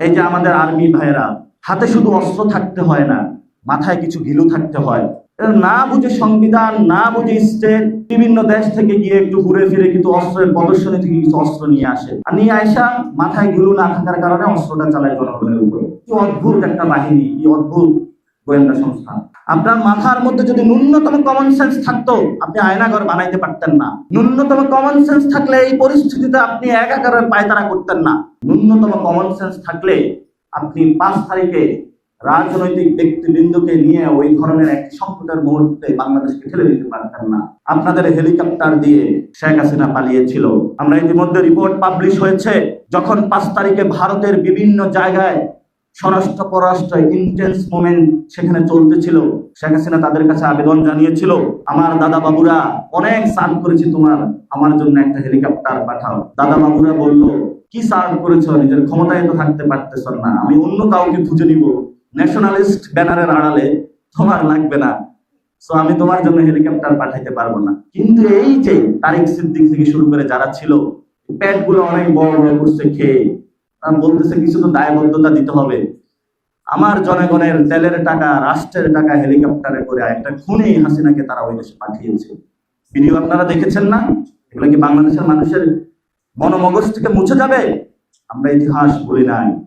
এই যে আমাদের আর্মি ভাইরা হাতে শুধু অস্ত্র থাকতে হয় না, মাথায় কিছু ঘিলু থাকতে হয়। না বুঝে সংবিধান, না বুঝে স্টেট, বিভিন্ন দেশ থেকে গিয়ে একটু ঘুরে ফিরে কিন্তু অস্ত্রের প্রদর্শনী থেকে কিছু অস্ত্র নিয়ে আসে। আর নিয়ে আয়সা মাথায় ঘিলু না থাকার কারণে অস্ত্রটা চালায় জনগণের উপরে। কি অদ্ভুত একটা বাহিনী, কি অদ্ভুত গোয়েন্দা সংস্থা। আপনার মাথার মধ্যে যদি ন্যূনতম কমন সেন্স থাকতো, আপনি আয়নাঘর বানাইতে পারতেন না। ন্যূনতম কমন সেন্স থাকলে এই পরিস্থিতিতে আপনি একাকারের পায়তারা করতেন না। ন্যূনতম কমন সেন্স থাকলে আপনি পাঁচ তারিখে রাজনৈতিক ব্যক্তিবৃন্দকে নিয়ে ওই ধরনের এক সংকটের মুহূর্তে বাংলাদেশকে ঠেলে দিতে পারতেন না। আপনাদের হেলিকপ্টার দিয়ে শেখ হাসিনা পালিয়েছিল। আমরা ইতিমধ্যে রিপোর্ট পাবলিশ হয়েছে, যখন পাঁচ তারিখে ভারতের বিভিন্ন জায়গায় স্বরাষ্ট্র পররাষ্ট্র ইন্টেন্স মোমেন্ট সেখানে চলতেছিল। শেখ হাসিনা তাদের কাছে আবেদন জানিয়েছিল, আমার দাদা বাবুরা অনেক সার্ভ করেছি তোমার, আমার জন্য একটা হেলিকপ্টার পাঠাও। দাদা বাবুরা বলল, কি সার্ভ করেছ? নিজের ক্ষমতায় তো থাকতে পারতেছ না। আমি অন্য কাউকে খুঁজে নিব। ন্যাশনালিস্ট ব্যানারের আড়ালে তোমার লাগবে না। সো আমি তোমার জন্য হেলিকপ্টার পাঠাইতে পারব না। কিন্তু এই যে তারিক সিদ্দিক থেকে শুরু করে যারা ছিল প্যাডগুলো অনেক বড় বড় করছে খেয়ে। তারা বলতেছে কিছু তো দায়বদ্ধতা দিতে হবে। আমার জনগণের তেলের টাকা, রাষ্ট্রের টাকা হেলিকপ্টারে করে একটা খুনি হাসিনাকে তারা ওই দেশে পাঠিয়েছে। ভিডিও আপনারা দেখেছেন না? এগুলো কি বাংলাদেশের মানুষের মনোমগজ থেকে মুছে যাবে? আমরা ইতিহাস বলি নাই।